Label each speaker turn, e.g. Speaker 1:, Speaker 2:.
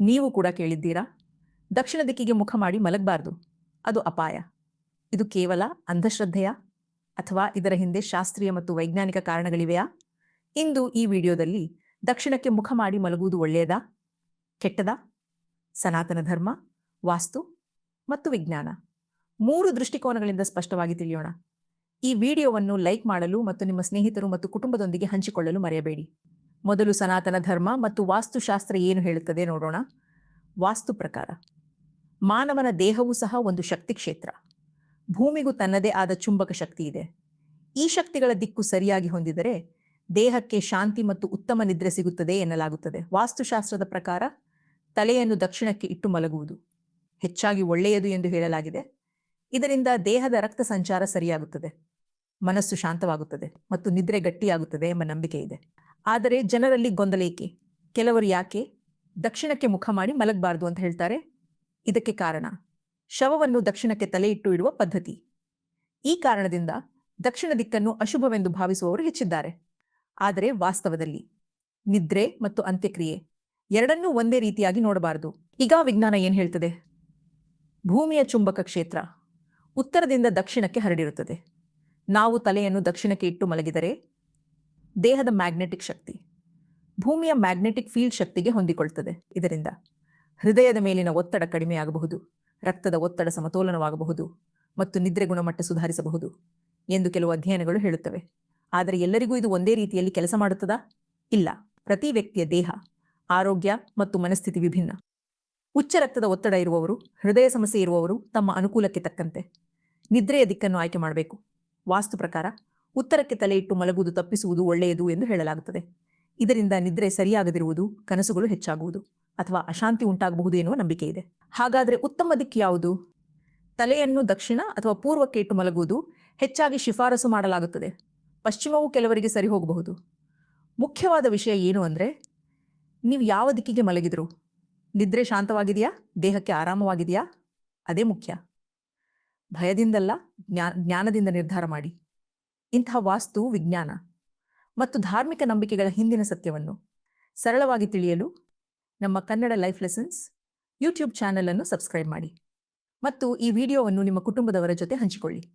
Speaker 1: ನೀವು ಕೂಡ ಕೇಳಿದ್ದೀರಾ? ದಕ್ಷಿಣ ದಿಕ್ಕಿಗೆ ಮುಖ ಮಾಡಿ ಮಲಗಬಾರ್ದು. ಅದು ಅಪಾಯ. ಇದು ಕೇವಲ ಅಂಧಶ್ರದ್ಧೆಯ? ಅಥವಾ ಇದರ ಹಿಂದೆ ಶಾಸ್ತ್ರೀಯ ಮತ್ತು ವೈಜ್ಞಾನಿಕ ಕಾರಣಗಳಿವೆಯಾ? ಇಂದು ಈ ವಿಡಿಯೋದಲ್ಲಿ ದಕ್ಷಿಣಕ್ಕೆ ಮುಖ ಮಾಡಿ ಮಲಗುವುದು ಒಳ್ಳೆಯದಾ? ಕೆಟ್ಟದಾ? ಸನಾತನ ಧರ್ಮ, ವಾಸ್ತು ಮತ್ತು ವಿಜ್ಞಾನ. ಮೂರು ದೃಷ್ಟಿಕೋನಗಳಿಂದ ಸ್ಪಷ್ಟವಾಗಿ ತಿಳಿಯೋಣ. ಈ ವಿಡಿಯೋವನ್ನು ಲೈಕ್ ಮಾಡಲು ಮತ್ತು ನಿಮ್ಮ ಸ್ನೇಹಿತರು ಮತ್ತು ಕುಟುಂಬದೊಂದಿಗೆ ಹಂಚಿಕೊಳ್ಳಲು ಮರೆಯಬೇಡಿ. ಮೊದಲು ಸನಾತನ ಧರ್ಮ ಮತ್ತು ವಾಸ್ತುಶಾಸ್ತ್ರ ಏನು ಹೇಳುತ್ತದೆ ನೋಡೋಣ. ವಾಸ್ತು ಪ್ರಕಾರ, ಮಾನವನ ದೇಹವೂ ಸಹ ಒಂದು ಶಕ್ತಿ ಕ್ಷೇತ್ರ. ಭೂಮಿಗೂ ತನ್ನದೇ ಆದ ಚುಂಬಕ ಶಕ್ತಿ ಇದೆ. ಈ ಶಕ್ತಿಗಳ ದಿಕ್ಕು ಸರಿಯಾಗಿ ಹೊಂದಿದರೆ ದೇಹಕ್ಕೆ ಶಾಂತಿ ಮತ್ತು ಉತ್ತಮ ನಿದ್ರೆ ಸಿಗುತ್ತದೆ ಎನ್ನಲಾಗುತ್ತದೆ. ವಾಸ್ತುಶಾಸ್ತ್ರದ ಪ್ರಕಾರ, ತಲೆಯನ್ನು ದಕ್ಷಿಣಕ್ಕೆ ಇಟ್ಟು ಮಲಗುವುದು ಹೆಚ್ಚಾಗಿ ಒಳ್ಳೆಯದು ಎಂದು ಹೇಳಲಾಗಿದೆ. ಇದರಿಂದ ದೇಹದ ರಕ್ತ ಸಂಚಾರ ಸರಿಯಾಗುತ್ತದೆ. ಮನಸ್ಸು ಶಾಂತವಾಗುತ್ತದೆ ಮತ್ತು ನಿದ್ರೆ ಗಟ್ಟಿಯಾಗುತ್ತದೆ ಎಂಬ ನಂಬಿಕೆ ಇದೆ. ಆದರೆ ಜನರಲ್ಲಿ ಗೊಂದಲ ಏಕೆ? ಕೆಲವರು ಯಾಕೆ? ದಕ್ಷಿಣಕ್ಕೆ ಮುಖ ಮಾಡಿ ಮಲಗಬಾರದು ಅಂತ ಹೇಳ್ತಾರೆ. ಇದಕ್ಕೆ ಕಾರಣ, ಶವವನ್ನು ದಕ್ಷಿಣಕ್ಕೆ ತಲೆ ಇಟ್ಟು ಇಡುವ ಪದ್ಧತಿ. ಈ ಕಾರಣದಿಂದ ದಕ್ಷಿಣ ದಿಕ್ಕನ್ನು ಅಶುಭವೆಂದು ಭಾವಿಸುವವರು ಹೆಚ್ಚಿದ್ದಾರೆ. ಆದರೆ ವಾಸ್ತವದಲ್ಲಿ ನಿದ್ರೆ ಮತ್ತು ಅಂತ್ಯಕ್ರಿಯೆ ಎರಡನ್ನೂ ಒಂದೇ ರೀತಿಯಾಗಿ ನೋಡಬಾರದು. ಈಗ ವಿಜ್ಞಾನ ಏನು ಹೇಳ್ತದೆ? ಭೂಮಿಯ ಚುಂಬಕ ಕ್ಷೇತ್ರ ಉತ್ತರದಿಂದ ದಕ್ಷಿಣಕ್ಕೆ ಹರಡಿರುತ್ತದೆ. ನಾವು ತಲೆಯನ್ನು ದಕ್ಷಿಣಕ್ಕೆ ಇಟ್ಟು ಮಲಗಿದರೆ ದೇಹದ ಮ್ಯಾಗ್ನೆಟಿಕ್ ಶಕ್ತಿ. ಭೂಮಿಯ ಮ್ಯಾಗ್ನೆಟಿಕ್ ಫೀಲ್ಡ್ ಶಕ್ತಿಗೆ ಹೊಂದಿಕೊಳ್ತದೆ. ಇದರಿಂದ ಹೃದಯದ ಮೇಲಿನ ಒತ್ತಡ ಕಡಿಮೆಯಾಗಬಹುದು ರಕ್ತದ ಒತ್ತಡ ಸಮತೋಲನವಾಗಬಹುದು ಮತ್ತು ನಿದ್ರೆ ಗುಣಮಟ್ಟ ಸುಧಾರಿಸಬಹುದು ಎಂದು ಕೆಲವು ಅಧ್ಯಯನಗಳು ಹೇಳುತ್ತವೆ. ಆದರೆ ಎಲ್ಲರಿಗೂ ಇದು ಒಂದೇ ರೀತಿಯಲ್ಲಿ ಕೆಲಸ ಮಾಡುತ್ತದಾ? ಇಲ್ಲ. ಪ್ರತಿ ವ್ಯಕ್ತಿಯ ದೇಹ, ಆರೋಗ್ಯ ಮತ್ತು ಮನಸ್ಥಿತಿ ವಿಭಿನ್ನ. ಉಚ್ಚ ರಕ್ತದ ಒತ್ತಡ ಇರುವವರು, ಹೃದಯ ಸಮಸ್ಯೆ ಇರುವವರು ತಮ್ಮ ಅನುಕೂಲಕ್ಕೆ ತಕ್ಕಂತೆ ನಿದ್ರೆಯ ದಿಕ್ಕನ್ನು ಆಯ್ಕೆ ಮಾಡಬೇಕು. ವಾಸ್ತು ಪ್ರಕಾರ ಉತ್ತರಕ್ಕೆ ತಲೆ ಇಟ್ಟು ಮಲಗುವುದು ತಪ್ಪಿಸುವುದು ಒಳ್ಳೆಯದು ಎಂದು ಹೇಳಲಾಗುತ್ತದೆ. ಇದರಿಂದ ನಿದ್ರೆ ಸರಿಯಾಗದಿರುವುದು, ಕನಸುಗಳು ಹೆಚ್ಚಾಗುವುದು ಅಥವಾ ಅಶಾಂತಿ ಉಂಟಾಗಬಹುದು ಎನ್ನುವ ನಂಬಿಕೆ ಇದೆ. ಹಾಗಾದರೆ ಉತ್ತಮ ದಿಕ್ಕು ಯಾವುದು? ತಲೆಯನ್ನು ದಕ್ಷಿಣ ಅಥವಾ ಪೂರ್ವಕ್ಕೆ ಇಟ್ಟು ಮಲಗುವುದು ಹೆಚ್ಚಾಗಿ ಶಿಫಾರಸು ಮಾಡಲಾಗುತ್ತದೆ. ಪಶ್ಚಿಮವು ಕೆಲವರಿಗೆ ಸರಿ ಹೋಗಬಹುದು. ಮುಖ್ಯವಾದ ವಿಷಯ ಏನು ಅಂದರೆ, ನೀವು ಯಾವ ದಿಕ್ಕಿಗೆ ಮಲಗಿದ್ರು ನಿದ್ರೆ ಶಾಂತವಾಗಿದೆಯಾ? ದೇಹಕ್ಕೆ ಆರಾಮವಾಗಿದೆಯಾ? ಅದೇ ಮುಖ್ಯ. ಭಯದಿಂದಲ್ಲ, ಜ್ಞಾ, ಜ್ಞಾನದಿಂದ ನಿರ್ಧಾರ ಮಾಡಿ. ಇಂತಹ ವಾಸ್ತು ವಿಜ್ಞಾನ ಮತ್ತು ಧಾರ್ಮಿಕ ನಂಬಿಕೆಗಳ ಹಿಂದಿನ ಸತ್ಯವನ್ನು ಸರಳವಾಗಿ ತಿಳಿಯಲು ನಮ್ಮ ಕನ್ನಡ ಲೈಫ್ ಲೆಸನ್ಸ್ ಯೂಟ್ಯೂಬ್ ಅನ್ನು ಸಬ್ಸ್ಕ್ರೈಬ್ ಮಾಡಿ ಮತ್ತು ಈ ವಿಡಿಯೋವನ್ನು ನಿಮ್ಮ ಕುಟುಂಬದವರ ಜೊತೆ ಹಂಚಿಕೊಳ್ಳಿ.